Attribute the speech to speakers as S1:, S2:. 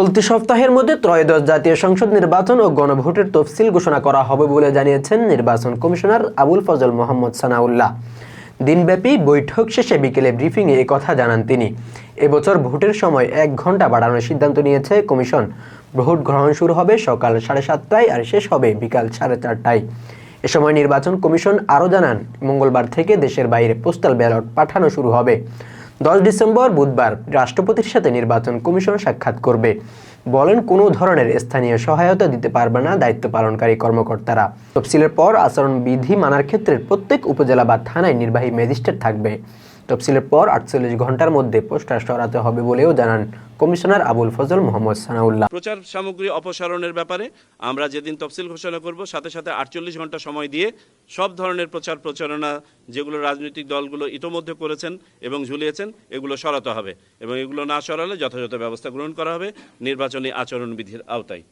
S1: চলতি সপ্তাহের মধ্যে ত্রয়োদশ জাতীয় সংসদ নির্বাচন ও গণভোটের তফসিল ঘোষণা করা হবে বলে জানিয়েছেন নির্বাচন কমিশনার আবুল ফজল মোহাম্মদ সানাউল্লাহ। দিনব্যাপী বৈঠক শেষে বিকেলে ব্রিফিংয়ে কথা জানান তিনি। এবছর ভোটের সময় এক ঘণ্টা বাড়ানোর সিদ্ধান্ত নিয়েছে কমিশন। ভোট গ্রহণ শুরু হবে সকাল সাড়ে সাতটায় আর শেষ হবে বিকাল সাড়ে চারটায়। এ সময় নির্বাচন কমিশন আরও জানান, মঙ্গলবার থেকে দেশের বাইরে পোস্টাল ব্যালট পাঠানো শুরু হবে। দশ ডিসেম্বর বুধবার রাষ্ট্রপতির সাথে নির্বাচন কমিশন সাক্ষাৎ করবে। বলেন, কোনো ধরনের স্থানীয় সহায়তা দিতে পারবে না দায়িত্ব পালনকারী কর্মকর্তারা। তফসিলের পর আচরণ বিধি মানার ক্ষেত্রে প্রত্যেক উপজেলা বা থানায় নির্বাহী ম্যাজিস্ট্রেট থাকবে। তফসিলের পর আটচল্লিশ ঘণ্টার মধ্যে পোস্টার সরাতে হবে বলেও জানান কমিশনার আবুল ফজল মোহাম্মদ সানাউল্লাহ।
S2: প্রচার সামগ্রী অপসারণের ব্যাপারে আমরা যেদিন তফসিল ঘোষণা করব, সাথে সাথে আটচল্লিশ ঘণ্টা সময় দিয়ে সব ধরনের প্রচার প্রচারণা যেগুলো রাজনৈতিক দলগুলো ইতোমধ্যে করেছেন এবং ঝুলিয়েছেন, এগুলো সরাতে হবে এবং এগুলো না সরালে যথাযথ ব্যবস্থা গ্রহণ করা হবে নির্বাচনী আচরণবিধির আওতায়।